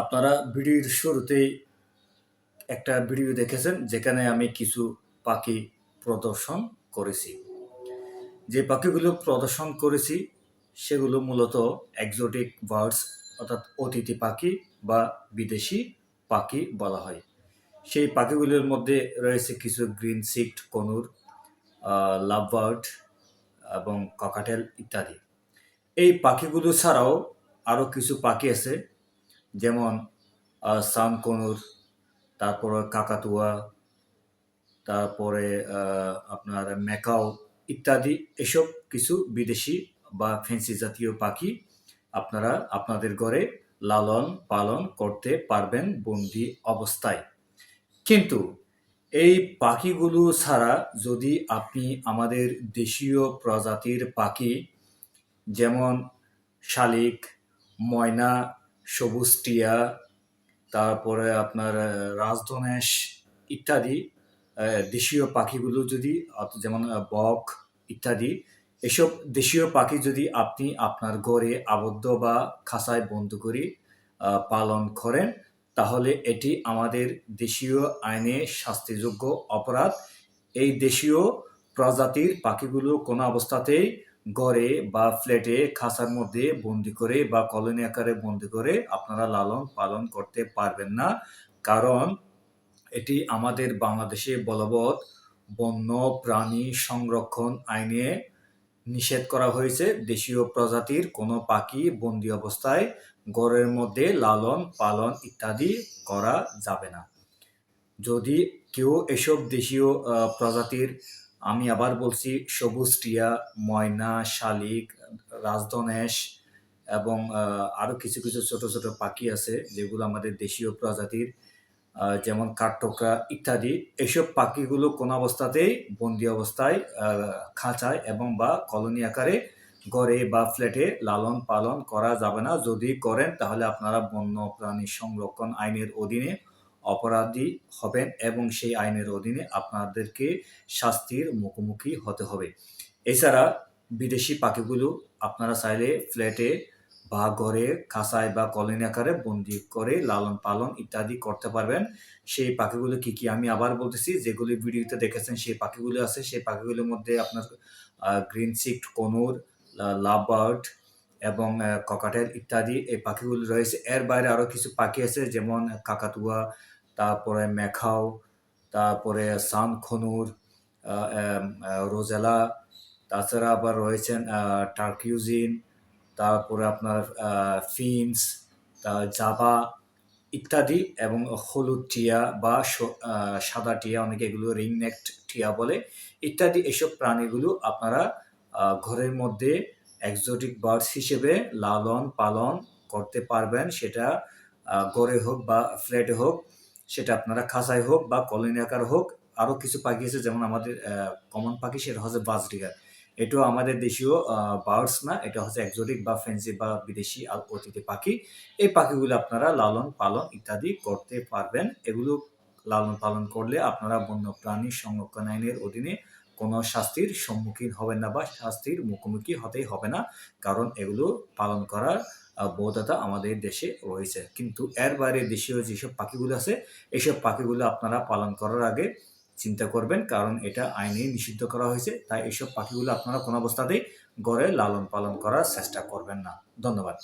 আপনারা ভিডিওর শুরুতেই একটা ভিডিও দেখেছেন, যেখানে আমি কিছু পাখি প্রদর্শন করেছি। যে পাখিগুলো প্রদর্শন করেছি, সেগুলো মূলত এক্সোটিক বার্ডস অর্থাৎ অতিথি পাখি বা বিদেশি পাখি বলা হয়। সেই পাখিগুলোর মধ্যে রয়েছে কিছু green cheek conure love bird এবং ককাটেল ইত্যাদি। এই পাখিগুলো ছাড়াও আরও কিছু পাখি আছে যেমন সানকনুর, তারপরে কাকাতুয়া, তারপরে আপনার ম্যাকাও ইত্যাদি এসব কিছু বিদেশি বা ফ্যান্সি জাতীয় পাখি আপনারা আপনাদের ঘরে লালন পালন করতে পারবেন বন্দি অবস্থায়। কিন্তু এই পাখিগুলো ছাড়া যদি আপনি আমাদের দেশীয় প্রজাতির পাখি, যেমন শালিক, ময়না সবুজ টিয়া, তারপরে আপনার রাজধনেশ ইত্যাদি দেশীয় পাখিগুলো যদি যেমন বক ইত্যাদি, এসব দেশীয় পাখি যদি আপনি আপনার ঘরে আবদ্ধ বা খাঁচায় বন্ধ করে পালন করেন, তাহলে এটি আমাদের দেশীয় আইনে শাস্তিযোগ্য অপরাধ। এই দেশীয় প্রজাতির পাখিগুলো কোনো অবস্থাতেই ঘরে বা ফ্ল্যাটে খাঁচার মধ্যে বন্দি করে বা কলোনি আকারে বন্দি করে আপনারা লালন পালন করতে পারবেন না। কারণ এটি আমাদের বাংলাদেশে বলবৎ বন্য প্রাণী সংরক্ষণ আইনে নিষেধ করা হয়েছে। দেশীয় প্রজাতির কোনো পাখি বন্দি অবস্থায় ঘরের মধ্যে লালন পালন ইত্যাদি করা যাবে না। যদি কেউ এসব দেশীয় প্রজাতির আমি আবার বলছি সবুজ টিয়া, ময়না, শালিক, রাজধনেশ এবং আরও কিছু কিছু ছোট ছোট পাখি আছে যেগুলো আমাদের দেশীয় প্রজাতির যেমন কাঠঠোকরা ইত্যাদি। এসব পাখিগুলো কোনো অবস্থাতেই বন্দি অবস্থায় খাঁচায় এবং বা কলোনি আকারে ঘরে বা ফ্ল্যাটে লালন পালন করা যাবে না। যদি করেন তাহলে আপনারা বন্য প্রাণী সংরক্ষণ আইনের অধীনে অপরাধী হবেন এবং সেই আইনের অধীনে আপনাদেরকে শাস্তির মুখোমুখি হতে হবে। এছাড়া বিদেশি পাখিগুলো আপনারা চাইলে ফ্ল্যাটে বা ঘরে খাঁচায় বা কলোনি আকারে বন্দি করে লালন পালন ইত্যাদি করতে পারবেন। সেই পাখিগুলো কি কি? আমি আবার বলতেছি, যেগুলি ভিডিওতে দেখেছেন, সেই পাখিগুলো আছে। সেই পাখিগুলোর মধ্যে আপনার green cheeked conure love bird এবং ককাটেল ইত্যাদি এই পাখিগুলো রয়েছে। এর বাইরে আরও কিছু পাখি আছে, যেমন কাকাতুয়া তারপরে মেখাও তারপরে সান খনুর আহ, এম, আহ, রোজেলা তাছাড়া আবার রয়েছেন টার্কিউজিন তারপরে আপনার ফিনস ফিন্স জাভা ইত্যাদি এবং হলুদ টিয়া বা সাদা টিয়া অনেকে এগুলো রিং নেকড টিয়া বলে। ইত্যাদি এসব প্রাণীগুলো আপনারা ঘরের মধ্যে এক্সোটিক বার্ডস হিসেবে লালন পালন করতে পারবেন। সেটা ঘরে হোক বা ফ্ল্যাটে হোক। সেটা আপনারা খাসাই হোক বা কলোনি আকার হোক আরও কিছু পাখি আছে যেমন আমাদের কমন পাখি, সেটা হচ্ছে বাজরিগার এটাও আমাদের দেশীয় বার্ডস না, এটা হচ্ছে একজোটিক বা ফ্যান্সি বা বিদেশি অতিথি পাখি। এই পাখিগুলো আপনারা লালন পালন ইত্যাদি করতে পারবেন। এগুলো লালন পালন করলে আপনারা বন্য প্রাণী সংরক্ষণ আইনের অধীনে কোনো শাস্তির সম্মুখীন হবেন না বা শাস্তির মুখোমুখি হতেই হবে না। কারণ এগুলো পালন করার বৈধতা আমাদের দেশে রয়েছে। কিন্তু এর বাইরে দেশীয় যেসব পাখিগুলো আছে এইসব পাখিগুলো আপনারা পালন করার আগে চিন্তা করবেন। কারণ এটা আইনে নিষিদ্ধ করা হয়েছে। তাই এইসব পাখিগুলো আপনারা কোনো অবস্থাতেই গড়ে লালন পালন করার চেষ্টা করবেন না। ধন্যবাদ।